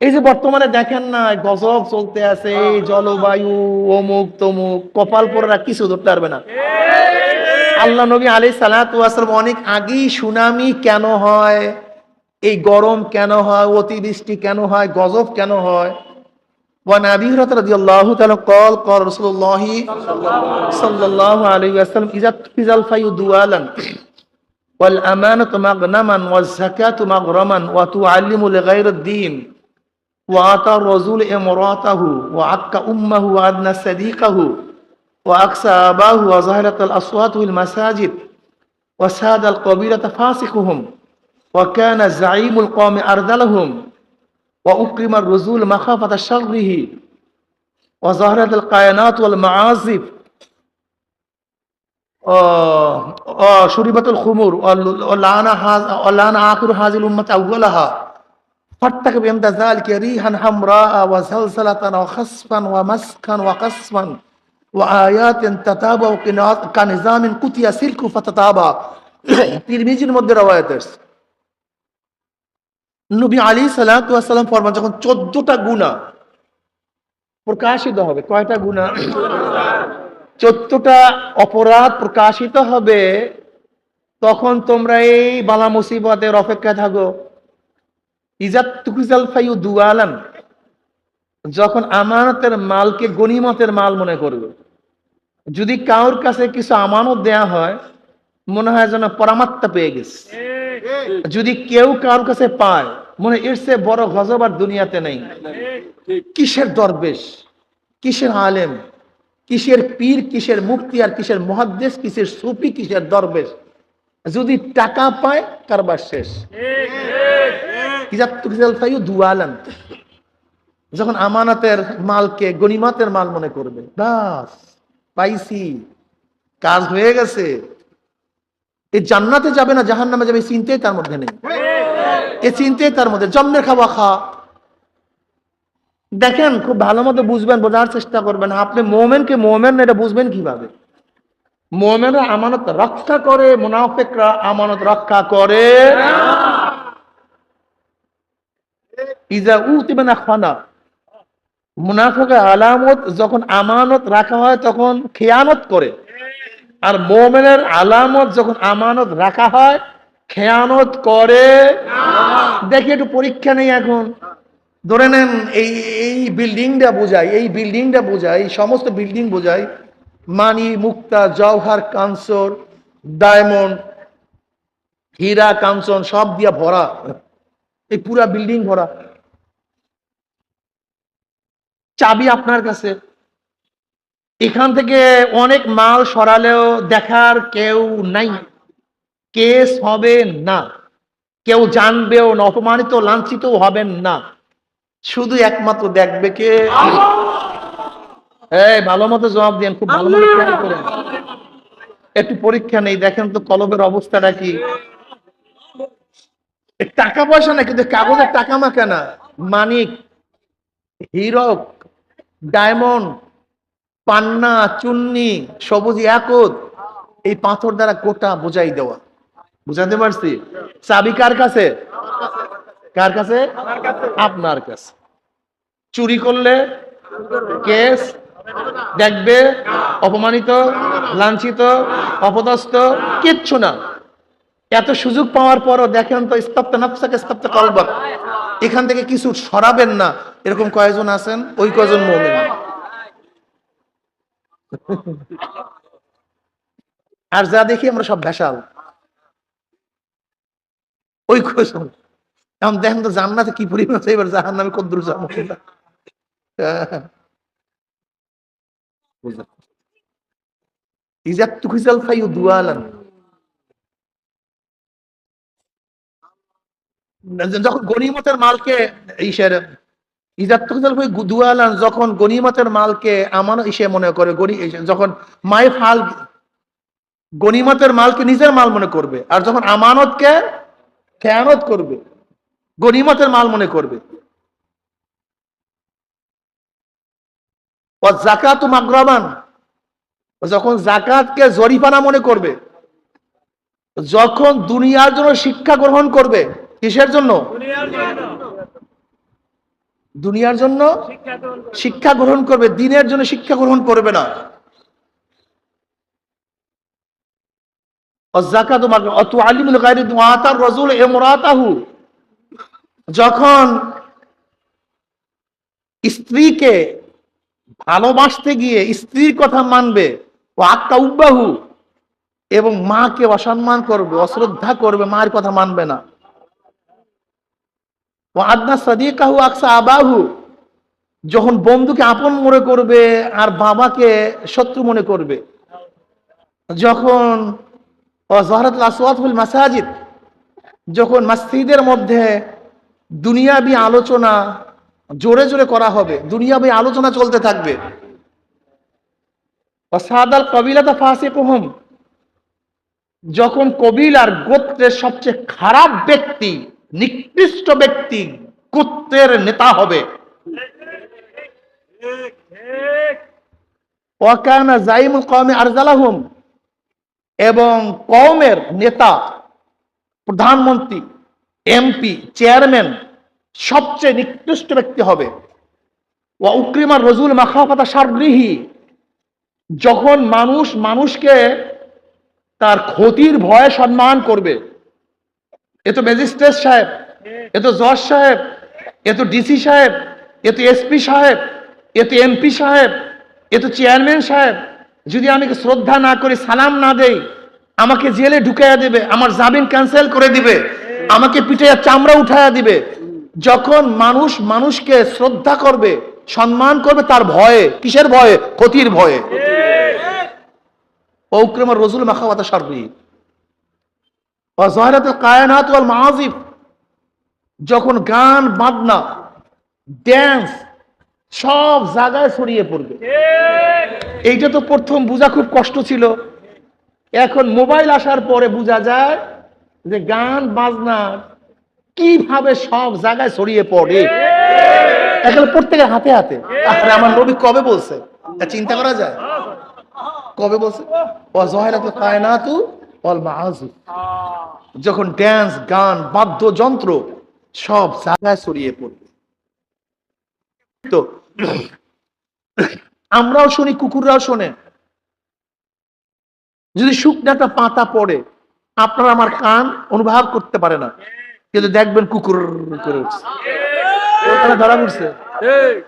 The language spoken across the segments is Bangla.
এই যে বর্তমানে দেখেন না গজব চলতে আছে এই জলবায়ু অমুক তমুক কপাল পরা কিছু ধরতে পারবে না আল্লাহ নবী আলী সালাম অনেক আগেই সুনামি কেন হয় এই গরম কেন হয় অতিবৃষ্টি কেন হয় গজব কেন হয় وعن ابي هريره رضي الله تعالى قال قال رسول الله صلى الله عليه وسلم اذا تفز الفي دوالا والامانه مغنما والزكاه مغرما وتعلم لغير الدين وآتى الرزول امراته وعتك أمه وأدنى صديقه وأكسى أباه وظهرت الأصوات المساجد وساد القبيلة فاسقهم وكان زعيم القوم أرذلهم وأكرم الرزول مخافة شره وظهرت القينات والمعازف. آه، آه، شربت الخمور ولعن آخر هذه الأمة أولها. فارتكب عند ذلك ريحا حمراء وزلزلة وخسفا ومسكا وقسما وآيات تتابع كنا- كنظام قطع سلك فتتابع তিরমিজির মধ্যে রওয়ায়াত আসছে নবী আলী সালাম ফরমান যখন চোদ্দটা গুণা প্রকাশিত হবে কয়টা গুণা চোদ্দটা অপরাধ প্রকাশিত হবে তখন তোমরা এই বালা মুসিবতের অপেক্ষায় থাকো যখন আমানতের মালকে গনিমতের মাল মনে করবে। যদি কারোর কাছে কিছু আমানত দেয়া হয়, মনে হয় যেন পরামাত্মা পেয়ে গেছে। যদি কেউ কারোর কাছে পায়, মনে এর চেয়ে বড় গজব আর দুনিয়াতে নেই। কিসের দরবেশ? কিসের আলেম? কিসের পীর, কিসের মুক্তি আর কিসের মহাদ্দেশ কিসের সুফি, কিসের দরবেশ? যদি টাকা পায়, কারবার শেষ। যখন আমানতের মালকে গনিমাতের মাল মনে করবে বাস পাইছি, কাজ হয়ে গেছে। এই জান্নাতে যাবে না জাহান নামে যাবে চিন্তাই তার মধ্যে নেই। এ চিন্তাই তার মধ্যে, জন্মের খাওয়া খা। দেখেন, খুব ভালো মতো বুঝবেন, বোঝার চেষ্টা করবেন। আপনি মোমেনকে মোমেন এটা বুঝবেন কীভাবে? মোমেনরা আমানত রক্ষা করে, মুনাফেকরা আমানত রক্ষা করে। ইজা উতিবেনা খানা মুনাফেকের আলামত যখন আমানত রাখা হয়, তখন খেয়ানত করে। আর মোমেনের আলামত যখন আমানত রাখা হয়, খেয়ানত করে। দেখি একটু পরীক্ষা নেই এখন। ধরে নেন, এই এই বিল্ডিংটা বোঝাই এই বিল্ডিংটা বোঝাই সমস্ত বিল্ডিং বোঝাই মানি, মুক্তা, জওহার কাঞ্চর ডায়মন্ড, হীরা, কাঞ্চন, সব দিয়া ভরা। এই পুরা বিল্ডিং ভরা। চাবি আপনার কাছে। এখান থেকে অনেক মাল সরালেও দেখার কেউ নাই। কেস হবে না। কেউ জানবেও না, অপমানিত, লাঞ্ছিত হবেন না। শুধু একমাত্র দেখবে কে? এই, ভালো মতো জবাব দেন, খুব ভালো করেন। একটু পরীক্ষা নেই, দেখেন তো কলবের অবস্থাটা কি। টাকা পয়সা না, কিন্তু কাগজের টাকা মাখা না। মানিক, হিরক ডায়মন্ড, পান্না, চুন্নি, সবুজ একদ এই পাথর দ্বারা গোটা বোঝাই দেওয়া। বুঝাতে পারছি? চাবি কার কাছে? কার কাছে? আপনার কাছে। চুরি করলে কেস দেখবে, অপমানিত, লাঞ্ছিত, অপদস্থ, কিচ্ছু না। এত সুযোগ পাওয়ার পরও দেখেন তো স্তপ্ত নফসাকে স্তপ্ত কলবক। এখান থেকে কিছু সরাবেন না। এরকম কয়জন আছেন? ওই কয়জন মমিন? আর যা দেখি আমরা সব ভেসাল। ওই কয়জন? এখন দেখেন তো জান্নাতে কি পরিমাণ এবার জাহান নামে কদ্দুর যাব ইজাত তুকিজাল ফাইউ দুয়ালান যখন গনিমতের মালকে ইসের দুয়ালান, যখন গনিমতের মালকে আমার ইসে মনে করে, গনি যখন মাই ফাল গনিমতের মালকে নিজের মাল মনে করবে, আর যখন আমানতকে খেয়ানত করবে, গনিমতের মাল মনে করবে। জাকাত মাগরামান যখন জাকাতকে জরিপানা মনে করবে, যখন দুনিয়ার জন্য শিক্ষা গ্রহণ করবে কিসের জন্য? দুনিয়ার জন্য। শিক্ষা গ্রহণ করবে। দিনের জন্য শিক্ষা গ্রহণ করবে না। যখন স্ত্রীকে ভালোবাসতে গিয়ে স্ত্রীর কথা মানবে ও আক্কা উব্বাহু এবং মাকে অসম্মান করবে অশ্রদ্ধা করবে মায়ের কথা মানবে না। ও আদনা সাদিকাহু আকসা আবাহু। যখন বন্ধুকে আপন মনে করবে আর বাবাকে শত্রু মনে করবে। যখন জহরত আসওয়াতুল মাসাজিদ, যখন মসজিদের মধ্যে দুনিয়াবি আলোচনা জোরে জোরে করা হবে, দুনিয়াবি আলোচনা চলতে থাকবে। সাদাল কবিলাতা ফাসিকুহুম। যখন কবিলার গোত্রের সবচেয়ে খারাপ ব্যক্তি নিকৃষ্ট ব্যক্তি গোত্রের নেতা হবে। কওমে আরজালাহুম এবং কওমের নেতা, প্রধানমন্ত্রী, এমপি, চেয়ারম্যান সবচেয়ে নিকৃষ্ট ব্যক্তি হবে। ওয়া উক্রিমার রজুল মাখাফাতা সারগৃহী যখন মানুষ মানুষকে তার ক্ষতির ভয়ে সম্মান করবে এ তো ম্যাজিস্ট্রেট সাহেব এ তো জজ সাহেব এ তো ডিসি সাহেব এ তো এসপি সাহেব এ তো এমপি সাহেব এ তো চেয়ারম্যান সাহেব। যদি আমি শ্রদ্ধা না করি সালাম না দেই আমাকে জেলে ঢুকাইয়া দেবে আমার জামিন ক্যান্সেল করে দিবে আমাকে পিঠে চামড়া উঠাইয়া দিবে। যখন মানুষ মানুষকে শ্রদ্ধা করবে সম্মান করবে তার ভয়ে কিসের ভয়ে? ক্ষতির ভয়ে। পৌক্রমর রসুল মাখাওয়াতা সারবি মাহাজিব যখন গান, বাজনা ড্যান্স সব জায়গায় ছড়িয়ে পড়বে। এইটা তো প্রথম বোঝা খুব কষ্ট ছিল। এখন মোবাইল আসার পরে বোঝা যায় যে গান, বাজনা কীভাবে সব জায়গায় ছড়িয়ে পড়ে। এখন প্রত্যেকের হাতে হাতে। আরে আমার নবী কবে বলছে? চিন্তা করা যায়? কবে বলছে? ও জহেরাত কায়নাতু যখন ড্যান্স গান বাদ্যযন্ত্র সব জায়গায় ছড়িয়ে পড়বে। তো আমরাও শুনি কুকুররাও শোনে। যদি শুকনো একটা পাতা পড়ে আপনার আমার কান অনুভব করতে পারে না। কিন্তু দেখবেন কুকুর করে উঠছে। ধরা পড়ছে।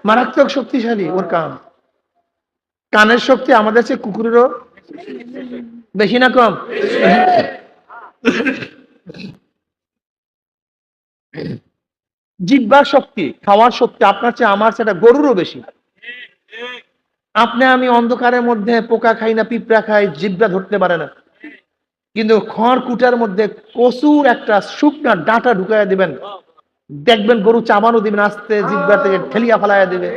মারাত্মক শক্তিশালী ওর কান। কানের শক্তি আমাদের চেয়ে কুকুরেরও বেশি না কম? জিব্বার শক্তি, খাওয়ার শক্তি, আপনার চেয়ে আমার একটা গরুরও বেশি। আপনি আমি অন্ধকারের মধ্যে পোকা খাই না, পিঁপড়া খাই জিব্বা ধরতে পারে না। কিন্তু খড় কুটার মধ্যে কচুর একটা শুকনা ডাটা ঢুকাইয়া দিবেন। দেখবেন গরু চাবানো দিবেন, আস্তে জিব্বা থেকে ঠেলিয়া ফেলাইয়া দিবে।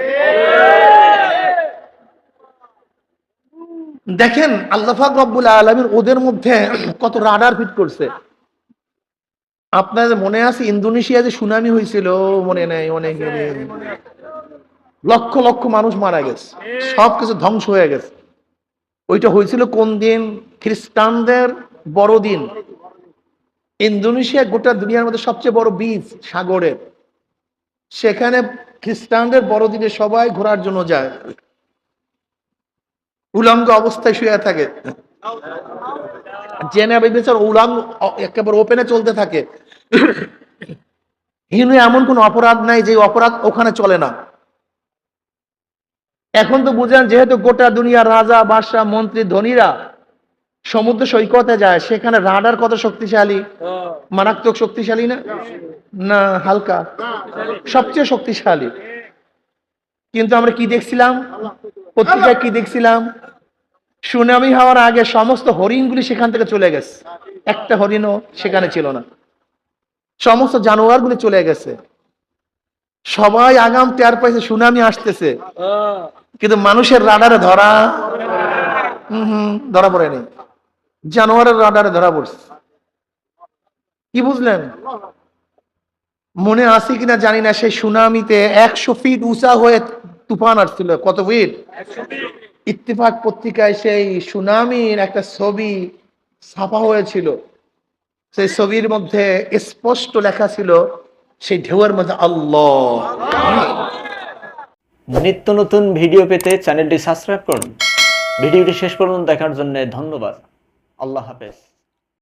দেখেন আল্লাহাক রব্বুল আলমীর ওদের মধ্যে কত রাডার ফিট করছে। আপনাদের মনে আছে ইন্দোনেশিয়া যে সুনামি হয়েছিল? মনে নেই অনেক লক্ষ লক্ষ মানুষ মারা গেছে। সবকিছু ধ্বংস হয়ে গেছে। ওইটা হয়েছিল কোন দিন? খ্রিস্টানদের বড়দিন ইন্দোনেশিয়া গোটা দুনিয়ার মধ্যে সবচেয়ে বড় বীজ সাগরের। সেখানে খ্রিস্টানদের বড়দিনে সবাই ঘোরার জন্য যায়। উলঙ্গ অবস্থায় শুয়ে থাকে। জেনে বিচার, উলঙ্গ একেবারে ওপেনে চলতে থাকে। হিন্দু এমন কোন অপরাধ নাই যে অপরাধ ওখানে চলে না। এখন তো বুঝেন, যেহেতু গোটা দুনিয়ার রাজা, বাদশাহ, মন্ত্রী, ধনীরা সমুদ্র সৈকতে যায়, সেখানে রাডার কত শক্তিশালী? মারাত্মক শক্তিশালী না? না, হালকা। সবচেয়ে শক্তিশালী। কিন্তু আমরা কি দেখছিলাম? পত্রিকায় কি দেখছিলাম? সুনামি হওয়ার আগে সমস্ত হরিণগুলি সেখান থেকে চলে গেছে। একটা হরিণও সেখানে ছিল না। সমস্ত জানোয়ারগুলি চলে গেছে। সবাই আগাম টের পাইছে সুনামি আসতেছে। কিন্তু মানুষের রাডারে ধরা হম হম ধরা পড়েনি। জানোয়ারের রাডারে ধরা পড়ছে। কি বুঝলেন? মনে আছে কিনা জানি না সেই সুনামিতে একশো ফিট উঁচা হয়ে তুফান আসছিল, কত ফিট ইত্তেফাক পত্রিকায় সেই সুনামির একটা ছবি ছাপা হয়েছিল। সেই ছবির মধ্যে স্পষ্ট লেখা ছিল, সেই ঢেউয়ের মধ্যে আল্লাহ। নিত্য নতুন ভিডিও পেতে চ্যানেলটি সাবস্ক্রাইব করুন। ভিডিওটি শেষ পর্যন্ত দেখার জন্য ধন্যবাদ। আল্লাহ হাফেজ।